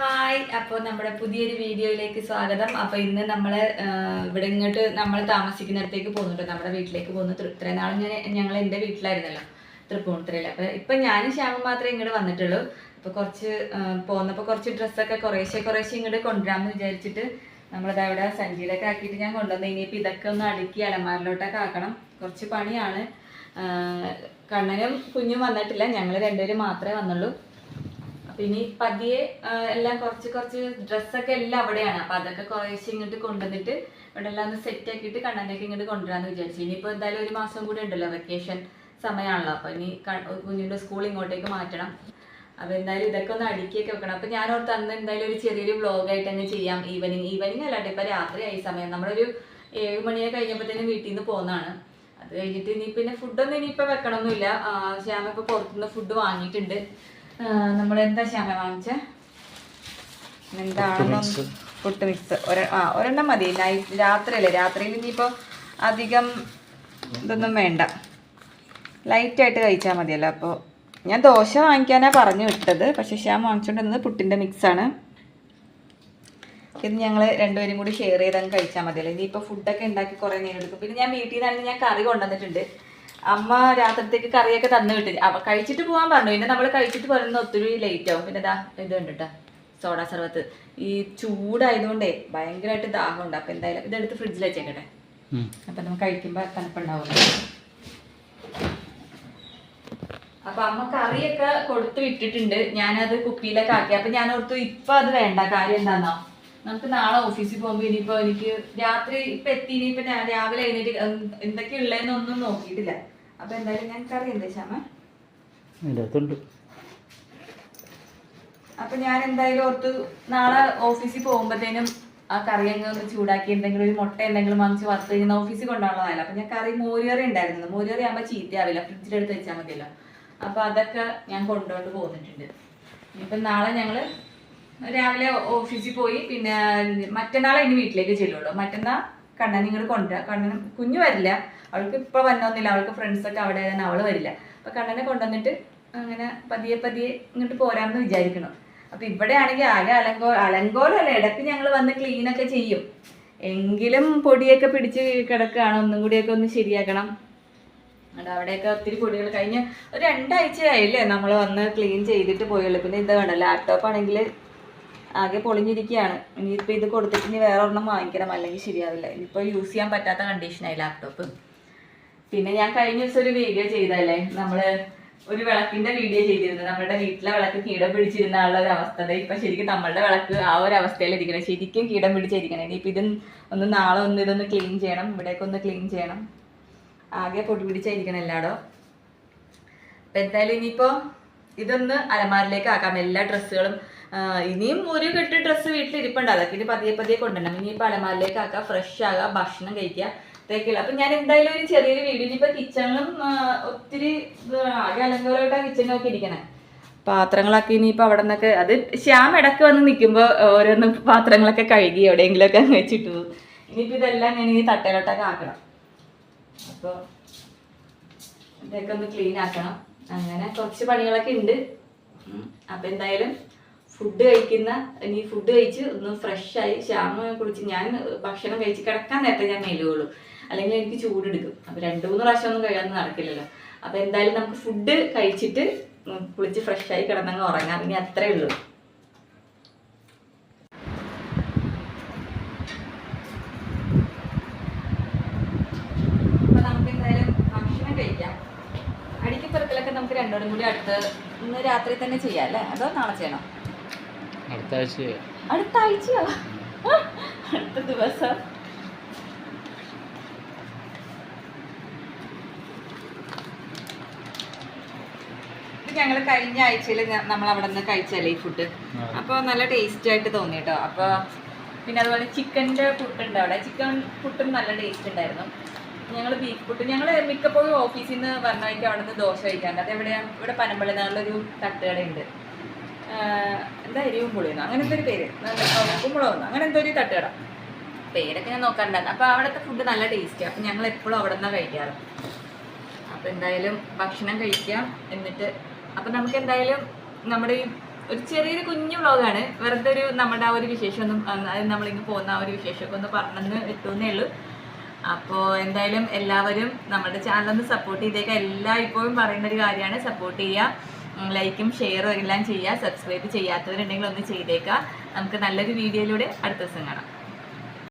Hi. അപ്പോൾ നമ്മുടെ പുതിയൊരു വീഡിയോയിലേക്ക് സ്വാഗതം. അപ്പോൾ ഇന്ന് നമ്മൾ ഇവിടെ ഇങ്ങോട്ട് നമ്മൾ താമസിക്കുന്നിടത്തേക്ക് പോകുന്നുണ്ട്. നമ്മുടെ വീട്ടിലേക്ക് പോകുന്നു. ഇത്രയും നാളും ഞാൻ ഞങ്ങൾ എന്റെ വീട്ടിലായിരുന്നല്ലോ തൃപ്പൂണിത്തുറയിൽ അപ്പോൾ ഇപ്പം ഞാനും ശ്യാമം മാത്രമേ ഇങ്ങോട്ട് വന്നിട്ടുള്ളൂ. അപ്പോൾ കുറച്ച് പോന്നപ്പോൾ കുറച്ച് ഡ്രസ്സൊക്കെ കുറേശ്ശെ കുറേശ്ശെ ഇങ്ങോട്ട് കൊണ്ടുവരാമെന്ന് വിചാരിച്ചിട്ട് നമ്മളിത് അവിടെ സഞ്ചിയിലൊക്കെ ആക്കിയിട്ട് ഞാൻ കൊണ്ടുവന്നു. ഇനിയിപ്പോൾ ഇതൊക്കെ ഒന്ന് അടുക്കി അലമാരിലോട്ടൊക്കെ ആക്കണം. കുറച്ച് പണിയാണ്. കണ്ണനും കുഞ്ഞും വന്നിട്ടില്ല. ഞങ്ങൾ രണ്ടുപേരും മാത്രമേ വന്നുള്ളൂ. ഇനി പതിയെ എല്ലാം കുറച്ച് കുറച്ച് ഡ്രസ്സൊക്കെ എല്ലാം അവിടെയാണ്. അപ്പൊ അതൊക്കെ കുറേശ്ശെ ഇങ്ങോട്ട് കൊണ്ടുവന്നിട്ട് ഇവിടെ എല്ലാം ഒന്ന് സെറ്റ് ആക്കിയിട്ട് കണ്ണനൊക്കെ ഇങ്ങോട്ട് കൊണ്ടുവരാന്ന് വിചാരിച്ചു. ഇനിയിപ്പോ എന്തായാലും ഒരു മാസം കൂടി ഉണ്ടല്ലോ വെക്കേഷൻ സമയമാണല്ലോ അപ്പൊ ഇനി കുഞ്ഞിന്റെ സ്കൂൾ ഇങ്ങോട്ടേക്ക് മാറ്റണം. അപ്പൊ എന്തായാലും ഇതൊക്കെ ഒന്ന് അടുക്കിയൊക്കെ വെക്കണം. അപ്പൊ ഞാൻ ഓർത്ത് അന്ന് എന്തായാലും ഒരു ചെറിയൊരു വ്ലോഗ് ആയിട്ട് അങ്ങ് ചെയ്യാം. ഈവനിങ് ഈവനിങ് അല്ലാട്ടെ ഇപ്പൊ രാത്രി ആയി സമയം. നമ്മളൊരു ഏഴ് മണിയൊക്കെ കഴിഞ്ഞപ്പോഴത്തേനും വീട്ടിൽ നിന്ന് പോകുന്നതാണ് അത് കഴിഞ്ഞിട്ട് ഇനി പിന്നെ ഫുഡൊന്നും ഇനിയിപ്പോൾ വെക്കണമൊന്നുമില്ല ശ്യാമ ഇപ്പോൾ പുറത്തുനിന്ന് ഫുഡ് വാങ്ങിയിട്ടുണ്ട്. നമ്മൾ എന്താ ശ്യാമ വാങ്ങിച്ചേ? പുട്ട് മിക്സ്. ഒരെ ആ ഒരെണ്ണം മതി. നൈറ്റ് രാത്രിയല്ലേ? രാത്രിയിൽ ഇനിയിപ്പോൾ അധികം ഇതൊന്നും വേണ്ട. ലൈറ്റായിട്ട് കഴിച്ചാൽ മതിയല്ലോ. അപ്പോൾ ഞാൻ ദോശ വാങ്ങിക്കാനാണ് പറഞ്ഞു വിട്ടത്. പക്ഷെ ശ്യാം വാങ്ങിച്ചുകൊണ്ടിരുന്നത് പുട്ടിന്റെ മിക്സാണ്. ഇത് ഞങ്ങൾ രണ്ടുപേരും കൂടി ഷെയർ ചെയ്ത് അങ്ങ് കഴിച്ചാൽ മതിയല്ലോ ഇനിയിപ്പോൾ ഫുഡൊക്കെ ഉണ്ടാക്കി കുറേ നേരം എടുക്കും. പിന്നെ ഞാൻ വീട്ടിൽ നിന്നാണെങ്കിൽ ഞാൻ കറി കൊണ്ടുവന്നിട്ടുണ്ട്. അമ്മ രാത്രിത്തേക്ക് കറിയൊക്കെ തന്നു വിട്ടു അവ കഴിച്ചിട്ട് പോകാൻ പറഞ്ഞു. പിന്നെ നമ്മൾ കഴിച്ചിട്ട് പോരുന്ന ഒത്തിരി ലേറ്റ് ആവും. പിന്നെ ഇതാ ഇത് കണ്ടിട്ടാ സോഡ സർവത്ത്. ഈ ചൂടായതുകൊണ്ടേ ഭയങ്കരമായിട്ട് ഉണ്ട്. അപ്പം എന്തായാലും ഇതെടുത്ത് ഫ്രിഡ്ജിൽ വെച്ചേക്കട്ടെ. അപ്പം നമുക്ക് കഴിക്കുമ്പോൾ തണുപ്പുണ്ടാവില്ല അപ്പൊ അമ്മ കറിയൊക്കെ കൊടുത്തു വിട്ടിട്ടുണ്ട്. ഞാനത് കുപ്പിയിലൊക്കെ ആക്കി. അപ്പൊ ഞാൻ ഓർത്തു ഇപ്പൊ അത് വേണ്ട. കാര്യം എന്താന്നോ? നമുക്ക് നാളെ ഓഫീസിൽ പോകുമ്പോ ഇനിയിപ്പോ എനിക്ക് രാത്രി ഇപ്പൊ എത്തി. ഇനിയിപ്പോ രാവിലെ എഴുന്നേറ്റ് എന്തൊക്കെ ഉള്ളതെന്നൊന്നും നോക്കിയിട്ടില്ല. അപ്പൊ എന്തായാലും ഞാൻ കറി എന്താ അപ്പൊ ഞാൻ എന്തായാലും ഓർത്ത് നാളെ ഓഫീസിൽ പോകുമ്പോഴത്തേനും ആ കറി അങ്ങ് ഒന്ന് ചൂടാക്കി എന്തെങ്കിലും ഒരു മുട്ട എന്തെങ്കിലും വാങ്ങിച്ച് വറുത്ത് കഴിഞ്ഞാൽ ഓഫീസിൽ കൊണ്ടുപോകണമല്ലോ അപ്പൊ ഞാൻ കറി മോരുകറി ഉണ്ടായിരുന്നു. മോരുകറി ആകുമ്പോൾ ചീത്തയാവില്ല. ഫ്രിഡ്ജിലെടുത്ത് വെച്ചാൽ മതിയല്ലോ. അപ്പൊ അതൊക്കെ ഞാൻ കൊണ്ടുകൊണ്ട് പോന്നിട്ടുണ്ട് ഇനിയിപ്പം നാളെ ഞങ്ങൾ രാവിലെ ഓഫീസിൽ പോയി പിന്നെ മറ്റന്നാളെ ഇനി വീട്ടിലേക്ക് ചെല്ലുള്ളൂ. മറ്റന്നാൾ കണ്ണൻ നിങ്ങൾ കൊണ്ടുവരാം. കണ്ണൻ കുഞ്ഞു വരില്ല. അവൾക്ക് ഇപ്പൊ വന്നൊന്നുമില്ല. അവൾക്ക് ഫ്രണ്ട്സൊക്കെ അവിടെ തന്നെ. അവൾ വരില്ല. അപ്പൊ കണ്ണനെ കൊണ്ടുവന്നിട്ട് അങ്ങനെ പതിയെ പതിയെ ഇങ്ങോട്ട് പോരാമെന്ന് വിചാരിക്കണം അപ്പൊ ഇവിടെ ആണെങ്കിൽ ആകെ അലങ്കോ അലങ്കോലല്ല. ഇടയ്ക്ക് ഞങ്ങൾ വന്ന് ക്ലീൻ ഒക്കെ ചെയ്യും. എങ്കിലും പൊടിയൊക്കെ പിടിച്ച് കിടക്കുകയാണ് ഒന്നും കൂടിയൊക്കെ ഒന്ന് ശരിയാക്കണം. അവിടെ അവിടെയൊക്കെ ഒത്തിരി പൊടികൾ കഴിഞ്ഞ് ഒരു രണ്ടാഴ്ചയായില്ലേ നമ്മൾ വന്ന് ക്ലീൻ ചെയ്തിട്ട് പോയുള്ളൂ. പിന്നെ ഇത് വേണ്ട ലാപ്ടോപ്പ് ആണെങ്കിൽ ആകെ പൊളിഞ്ഞിരിക്കുകയാണ് ഇനിയിപ്പോൾ ഇത് കൊടുത്തിട്ട് ഇനി വേറെ ഒരെണ്ണം വാങ്ങിക്കണം. അല്ലെങ്കിൽ ശരിയാവില്ല. ഇനിയിപ്പോൾ യൂസ് ചെയ്യാൻ പറ്റാത്ത കണ്ടീഷനായി ലാപ്ടോപ്പ് പിന്നെ ഞാൻ കഴിഞ്ഞ ദിവസം ഒരു വീഡിയോ ചെയ്തല്ലേ നമ്മൾ ഒരു വിളക്കിന്റെ വീഡിയോ ചെയ്തിരുന്നത്. നമ്മുടെ വീട്ടിലെ വിളക്ക് കീടം പിടിച്ചിരുന്ന ആളുടെ ഒരു അവസ്ഥ. ഇപ്പൊ ശരിക്കും നമ്മളുടെ വിളക്ക് ആ ഒരു അവസ്ഥയിലിരിക്കണം. ശരിക്കും കീടം പിടിച്ചിരിക്കണം. ഇനിയിപ്പോൾ ഇത് ഒന്ന് നാളെ ഒന്ന് ഇതൊന്ന് ക്ലീൻ ചെയ്യണം. ഇവിടേക്ക് ഒന്ന് ക്ലീൻ ചെയ്യണം. ആകെ പൊടി പിടിച്ചായിരിക്കണം എല്ലായിടോ അപ്പം എന്തായാലും ഇനിയിപ്പോൾ ഇതൊന്ന് അലമാരിലേക്ക് ആക്കാം. എല്ലാ ഡ്രസ്സുകളും ഇനിയും ഒരു കെട്ട് ഡ്രസ്സ് വീട്ടിലിരിപ്പുണ്ട് അതൊക്കെ ഇനി പതിയെ പതിയെ കൊണ്ടുവരണം. ഇനി അലമാരിലേക്ക് ആക്കാം ഫ്രഷ് ആകുക ഭക്ഷണം കഴിക്കുക ഇതൊക്കെയുള്ള. അപ്പൊ ഞാൻ എന്തായാലും ഒരു ചെറിയൊരു വീഡിയോ ഇനിയിപ്പോ കിച്ചണിലും ഒത്തിരി ആകെ അലങ്കോലമായിട്ടാണ് കിച്ചണിലൊക്കെ ഇരിക്കണേ. പാത്രങ്ങളൊക്കെ ഇനിയിപ്പോൾ അവിടെ നിന്നൊക്കെ അത് ശ്യാം ഇടയ്ക്ക് വന്ന് നിൽക്കുമ്പോൾ ഓരോന്ന് പാത്രങ്ങളൊക്കെ കഴുകി എവിടെയെങ്കിലുമൊക്കെ വെച്ചിട്ട് പോകും. ഇനിയിപ്പോൾ ഇതെല്ലാം ഞാൻ ഇനി തട്ടയിലോട്ടൊക്കെ ആക്കണം. അപ്പോൾ ഇതൊക്കെ ഒന്ന് ക്ലീൻ ആക്കണം. അങ്ങനെ കുറച്ച് പണികളൊക്കെ ഉണ്ട്. അപ്പൊ എന്തായാലും ഫുഡ് കഴിക്കുന്ന ഇനി ഫുഡ് കഴിച്ച് ഒന്ന് ഫ്രഷായി ആയി കുടിച്ച് ഞാൻ ഭക്ഷണം കഴിച്ച് കിടക്കാൻ നേരത്തെ ഞാൻ മേലുകയുള്ളൂ അല്ലെങ്കിൽ എനിക്ക് ചൂടെടുക്കും. അപ്പം രണ്ട് മൂന്ന് പ്രാവശ്യം ഒന്നും കഴിയാൻ നടക്കില്ലല്ലോ. അപ്പം എന്തായാലും നമുക്ക് ഫുഡ് കഴിച്ചിട്ട് കുളിച്ച് ഫ്രഷായി കിടന്നങ്ങ് ഉറങ്ങാം. ഇനി അത്രേ ഉള്ളൂ. അടിക്കപ്പെറുക്കലൊക്കെ നമുക്ക് രണ്ടോടും കൂടി അടുത്ത് ഇന്ന് രാത്രി തന്നെ ചെയ്യാം അല്ലേ? അതോ നാളെ ചെയ്യണം? അടുത്ത ആഴ്ച അടുത്ത ആഴ്ചയോ അടുത്ത ദിവസം. ഞങ്ങൾ കഴിഞ്ഞ ആഴ്ചയിൽ നമ്മൾ അവിടെ നിന്ന് കഴിച്ചല്ലേ ഈ ഫുഡ് അപ്പോൾ നല്ല ടേസ്റ്റ് ആയിട്ട് തോന്നി കേട്ടോ അപ്പോൾ പിന്നെ അതുപോലെ ചിക്കന്റെ പുട്ടുണ്ട് അവിടെ. ചിക്കൻ പുട്ടും നല്ല ടേസ്റ്റ് ഉണ്ടായിരുന്നു. ഞങ്ങൾ ബീഫ് പുട്ട് ഞങ്ങൾ മിക്കപ്പോഴും ഓഫീസിൽ നിന്ന് വന്നായിട്ട് അവിടെ നിന്ന് ദോശ കഴിക്കാറുണ്ട്. അത് എവിടെയാണ് ഇവിടെ പനമ്പള്ളി നാളിലൊരു തട്ടുകടയുണ്ട്. എന്താ എരിവും പുളിയെന്ന്? അങ്ങനത്തെ ഒരു പേര്. കുമ്പളമെന്ന് അങ്ങനെ ഒരു തട്ടുകട. പേരൊക്കെ ഞാൻ നോക്കാറുണ്ടായിരുന്നു അപ്പോൾ അവിടുത്തെ ഫുഡ് നല്ല ടേസ്റ്റ് അപ്പൊ ഞങ്ങൾ എപ്പോഴും അവിടെ നിന്നാ കഴിക്കാറ്. അപ്പോൾ എന്തായാലും ഭക്ഷണം കഴിക്കാം എന്നിട്ട് അപ്പൊ നമുക്ക് എന്തായാലും നമ്മുടെ ഈ ഒരു ചെറിയൊരു കുഞ്ഞു വ്ളോഗാണ്. വെറുതെ ഒരു നമ്മുടെ ആ ഒരു വിശേഷമൊന്നും നമ്മളിങ്ങ് പോകുന്ന ആ ഒരു വിശേഷമൊക്കെ ഒന്ന് പറഞ്ഞെന്ന് എത്തുന്നേ ഉള്ളൂ. അപ്പോൾ എന്തായാലും എല്ലാവരും നമ്മുടെ ചാനലൊന്ന് സപ്പോർട്ട് ചെയ്തേക്കാം. എല്ലാ ഇപ്പോഴും പറയുന്ന ഒരു കാര്യമാണ്. സപ്പോർട്ട് ചെയ്യുക ലൈക്കും ഷെയറും എല്ലാം ചെയ്യുക. സബ്സ്ക്രൈബ് ചെയ്യാത്തവരുണ്ടെങ്കിൽ ഒന്ന് ചെയ്തേക്കുക. നമുക്ക് നല്ലൊരു വീഡിയോയിലൂടെ അടുത്ത ദിവസം കാണാം.